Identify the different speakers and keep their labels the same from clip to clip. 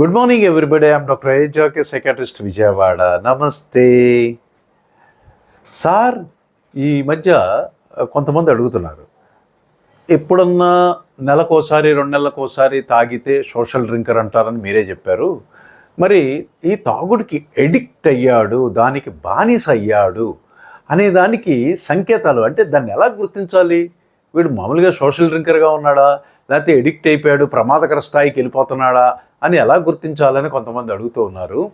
Speaker 1: Good morning everybody I'm doctor ఏజాకే psychiatrist Vijayawada నమస్తే sir ఈ మధ్య uh, కొంతమంది అడుగుతున్నారు. ఎప్పుడన్నా నెలకోసారి రెండు నెలలకోసారి తాగితే సోషల్ డ్రింకర్ అంటారని మీరే చెప్పారు. మరి ఈ తాగుడికి ఎడిక్ట్ అయ్యాడు దానికి బానిస అయ్యాడు అనే దానికి సంకేతాలు అంటే దాన్ని ఎలా గుర్తించాలి? వీడు మామూలుగా సోషల్ డ్రింకర్గా ఉన్నాడా? లేకపోతే ఎడిక్ట్ అయిపోయాడు ప్రమాదకర స్థాయికి వెళ్ళిపోతున్నాడా అని ఎలా గుర్తించాలని కొంతమంది అడుగుతూ ఉన్నారు.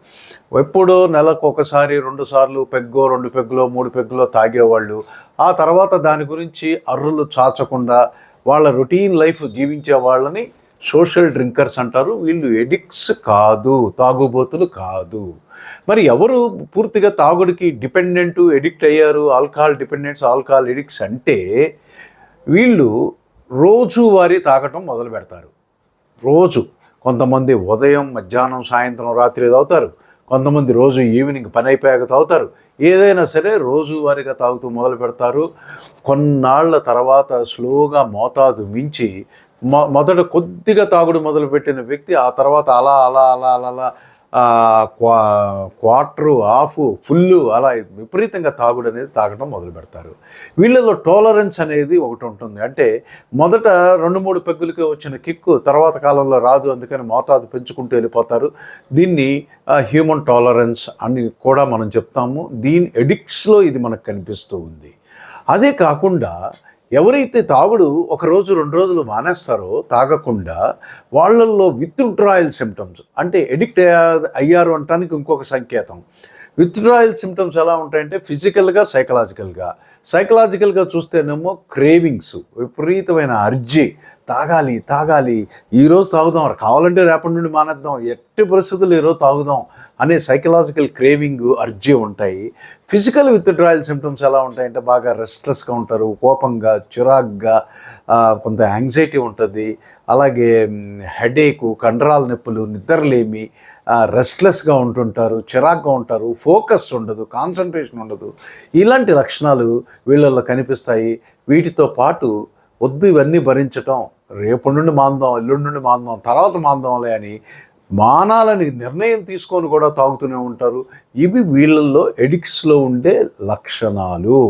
Speaker 1: ఎప్పుడో నెలకు ఒకసారి రెండు సార్లు పెగ్గో రెండు పెగ్గులో మూడు పెగ్గులో తాగేవాళ్ళు. ఆ తర్వాత దాని గురించి అర్రులు చాచకుండా వాళ్ళ రొటీన్ లైఫ్ జీవించే వాళ్ళని సోషల్ డ్రింకర్స్ అంటారు. వీళ్ళు ఎడిక్ట్స్ కాదు తాగుబోతులు కాదు. మరి ఎవరు పూర్తిగా తాగుడికి డిపెండెంట్ ఎడిక్ట్ అయ్యారు ఆల్కహాల్ డిపెండెంట్స్ ఆల్కహాల్ ఎడిక్ట్స్ అంటే వీళ్ళు రోజువారీ తాగటం మొదలు పెడతారు. రోజు కొంతమంది ఉదయం మధ్యాహ్నం సాయంత్రం రాత్రి తాగుతారు. కొంతమంది రోజు ఈవినింగ్ పని అయిపోయాక తాగుతారు. ఏదైనా సరే రోజువారీగా తాగుతూ మొదలు పెడతారు. కొన్నాళ్ళ తర్వాత స్లోగా మోతాదు మించి మొ మొదట కొద్దిగా తాగుడు మొదలుపెట్టిన వ్యక్తి ఆ తర్వాత అలా అలా అలా అలా అలా క్వార్టరు హాఫ్ ఫుల్ అలా విపరీతంగా తాగుడు అనేది తాగడం మొదలు పెడతారు. వీళ్ళలో టాలరెన్స్ అనేది ఒకటి ఉంటుంది. అంటే మొదట రెండు మూడు పెగ్గులకి వచ్చిన కిక్కు తర్వాత కాలంలో రాదు. అందుకని మోతాదు పెంచుకుంటూ వెళ్ళిపోతారు. దీన్ని హ్యూమన్ టాలరెన్స్ అని కూడా మనం చెప్తాము. దీని ఎడిక్ట్స్లో ఇది మనకు కనిపిస్తూ ఉంది. అదే కాకుండా ఎవరైతే తాగుడు ఒక రోజు రెండు రోజులు మానేస్తారో తాగకుండా వాళ్ళల్లో విత్డ్రాయల్ సిమ్టమ్స్ అంటే ఎడిక్ట్ అయ్యారు అనటానికి ఇంకొక సంకేతం. విత్డ్రాయల్ సిమ్టమ్స్ ఎలా ఉంటాయంటే ఫిజికల్గా సైకలాజికల్గా సైకలాజికల్గా చూస్తేనేమో క్రేవింగ్స్ విపరీతమైన అర్జీ. తాగాలి తాగాలి ఈరోజు తాగుదాం కావాలంటే రేపటి నుండి మానేద్దాం ఎట్టి పరిస్థితులు ఈరోజు తాగుదాం అనే సైకలాజికల్ క్రేవింగ్ అర్జీ ఉంటాయి. ఫిజికల్ విత్డ్రాయల్ సిమ్టమ్స్ ఎలా ఉంటాయంటే బాగా రెస్ట్లెస్గా ఉంటారు కోపంగా చిరాగ్గా కొంత యాంగ్జైటీ ఉంటుంది. అలాగే హెడేకు కండరాల నొప్పులు నిద్రలేమి రెస్ట్లెస్గా ఉంటుంటారు చిరాగ్గా ఉంటారు ఫోకస్ ఉండదు కాన్సన్ట్రేషన్ ఉండదు. ఇలాంటి లక్షణాలు వీళ్ళల్లో కనిపిస్తాయి. వీటితో పాటు వద్దు ఇవన్నీ భరించటం రేపు నుండి మాందాం ఎల్లుండి నుండి మాందాం తర్వాత మాందాంలే అని మానాలని నిర్ణయం తీసుకొని కూడా తాగుతూనే ఉంటారు. ఇవి వీళ్ళల్లో ఎడిక్ట్స్లో ఉండే లక్షణాలు.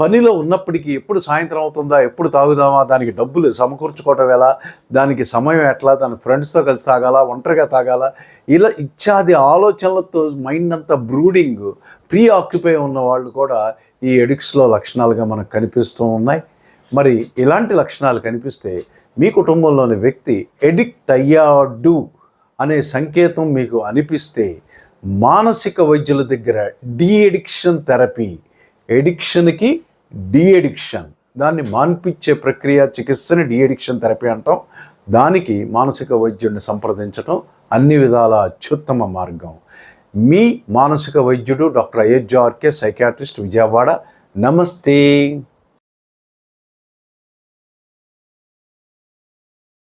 Speaker 1: పనిలో ఉన్నప్పటికీ ఎప్పుడు సాయంత్రం అవుతుందా ఎప్పుడు తాగుదామా దానికి డబ్బులు సమకూర్చుకోవటం ఎలా దానికి సమయం ఎట్లా దాని ఫ్రెండ్స్తో కలిసి తాగాలా ఒంటరిగా తాగాలా ఇలా ఇత్యాది ఆలోచనలతో మైండ్ అంతా బ్రూడింగ్ ప్రీ ఆక్యుపై ఉన్న వాళ్ళు కూడా ఈ ఎడిక్స్లో లక్షణాలుగా మనకు కనిపిస్తూ ఉన్నాయి. మరి ఇలాంటి లక్షణాలు కనిపిస్తే మీ కుటుంబంలోని వ్యక్తి ఎడిక్ట్ అయ్యాడు అనే సంకేతం మీకు అనిపిస్తే మానసిక వైద్యుల దగ్గర డీ ఎడిక్షన్ థెరపీ ఎడిక్షన్కి డీ ఎడిక్షన్ దాన్ని మాన్పించే ప్రక్రియ చికిత్సని డీ ఎడిక్షన్ థెరపీ అంటాం. దానికి మానసిక వైద్యుడిని సంప్రదించడం అన్ని విధాల అత్యుత్తమ మార్గం. మీ మానసిక వైద్యుడు doctor Ayodhya RK psychiatrist Vijayawada. నమస్తే.